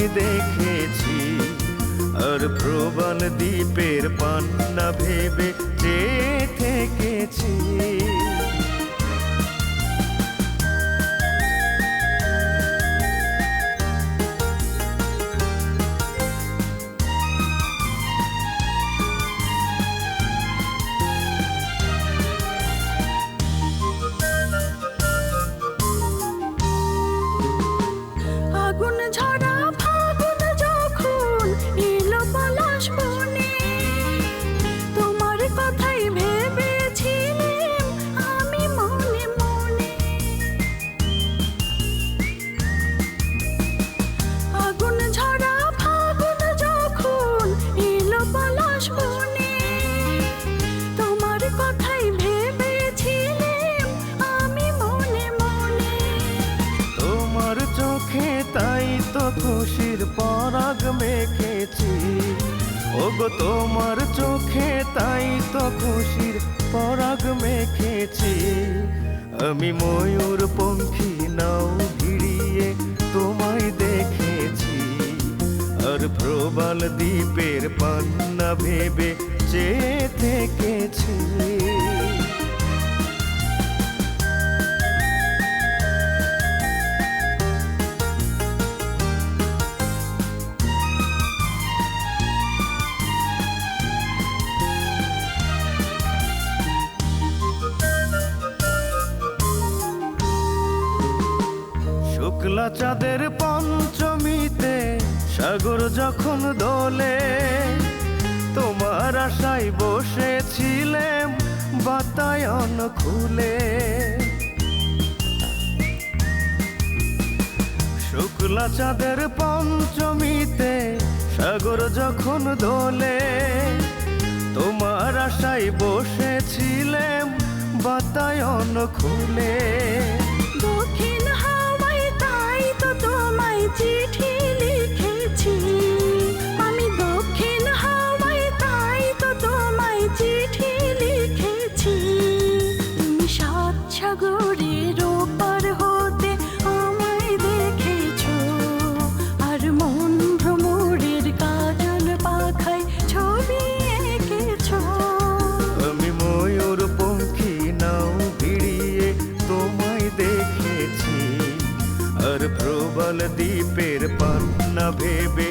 তোমায় দেখেছি। আর প্রবল দ্বীপের পান্না ভেবে যে থেকেছি। পরাগ মেখেছি। ওগো, তোমার চোখে তাই তো খুশির পরাগ মেখেছি। আমি ময়ূর পঙ্খী নাও ভিড়িয়ে তোমায় দেখেছি। আর প্রবল দ্বীপের পান্না ভেবে চেয়ে থেকেছি। শুক্লা চাঁদের পঞ্চমীতে সাগর যখন দোলে, তোমার আশায় বসেছিলাম বাতায়ন খুলে। শুক্লা চাঁদের পঞ্চমীতে সাগর যখন দোলে, তোমার আশায় বসেছিলাম বাতায়ন খুলে। প্রবল দ্বীপের পান্না ভেবে